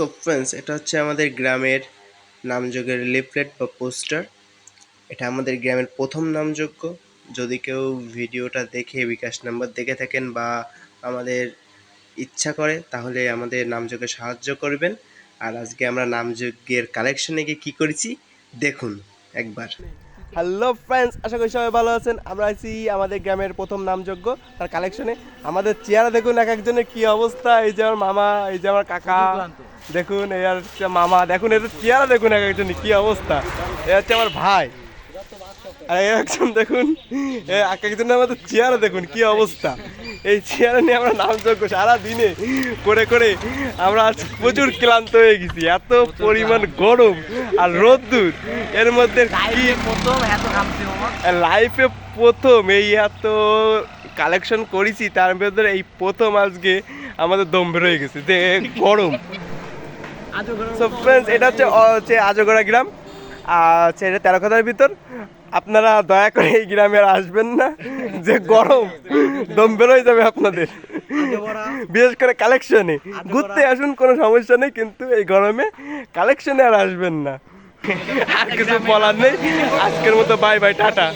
So friends এটা হচ্ছে আমাদের গ্রামের নামযোগের লিফলেট বা পোস্টার এটা আমাদের গ্রামের প্রথম নামযোগ্য যদি কেউ ভিডিওটা দেখে বিকাশ নাম্বার দেখে থাকেন বা আমাদের ইচ্ছা করে তাহলে আমাদের নামযোগে সাহায্য করবেন। আর আজকে আমরা নামযজ্ঞের কালেকশনে গিয়ে কী করেছি? দেখুন একবার। হ্যালো ফ্রেন্ডস আশা করি সবাই ভালো আছেন। আমরা আছি আমাদের গ্রামের প্রথম নামযজ্ঞ তার কালেকশনে আমাদের চেয়ারা দেখুন এক একজনের কি অবস্থা? এই যে আমার মামা এই যে আমার কাকা। দেখুন আর হচ্ছে মামা দেখুন এদের চেয়ারা দেখুন এক একজন কি অবস্থা? এ হচ্ছে আমার ভাই। আর একজন দেখুন এ এক একজনের আমাদের চেয়ারা দেখুন কি অবস্থা? এই চেয়ারে নিয়ে আমরা নামযজ্ঞ সারা দিনে করে করে আমরা আজ প্রচুর ক্লান্ত হয়ে গেছি। এত পরিমাণ গরম আর রোদ্দুর। এর মধ্যে কি লাইফে প্রথম এই এত কালেকশন করেছি তার ভেতরে এই প্রথম আজকে আমাদের দম বেরোয় গেছে। যে গরম। সো ফ্রেন্ডস এটা হচ্ছে হচ্ছে আজগড়া গ্রাম। আর হচ্ছে এটা তেরোখাদার ভিতর। আপনারা দয়া করে এই গ্রামে আর আসবেন না। যে গরম দম বেরোয় যাবে আপনাদের। বিশেষ করে কালেকশনে। ঘুরতে আসুন কোনো সমস্যা নেই কিন্তু এই গরমে কালেকশনে আর আসবেন না। আর কিছু বলার নেই। আজকের মতো বাই বাই টাটা।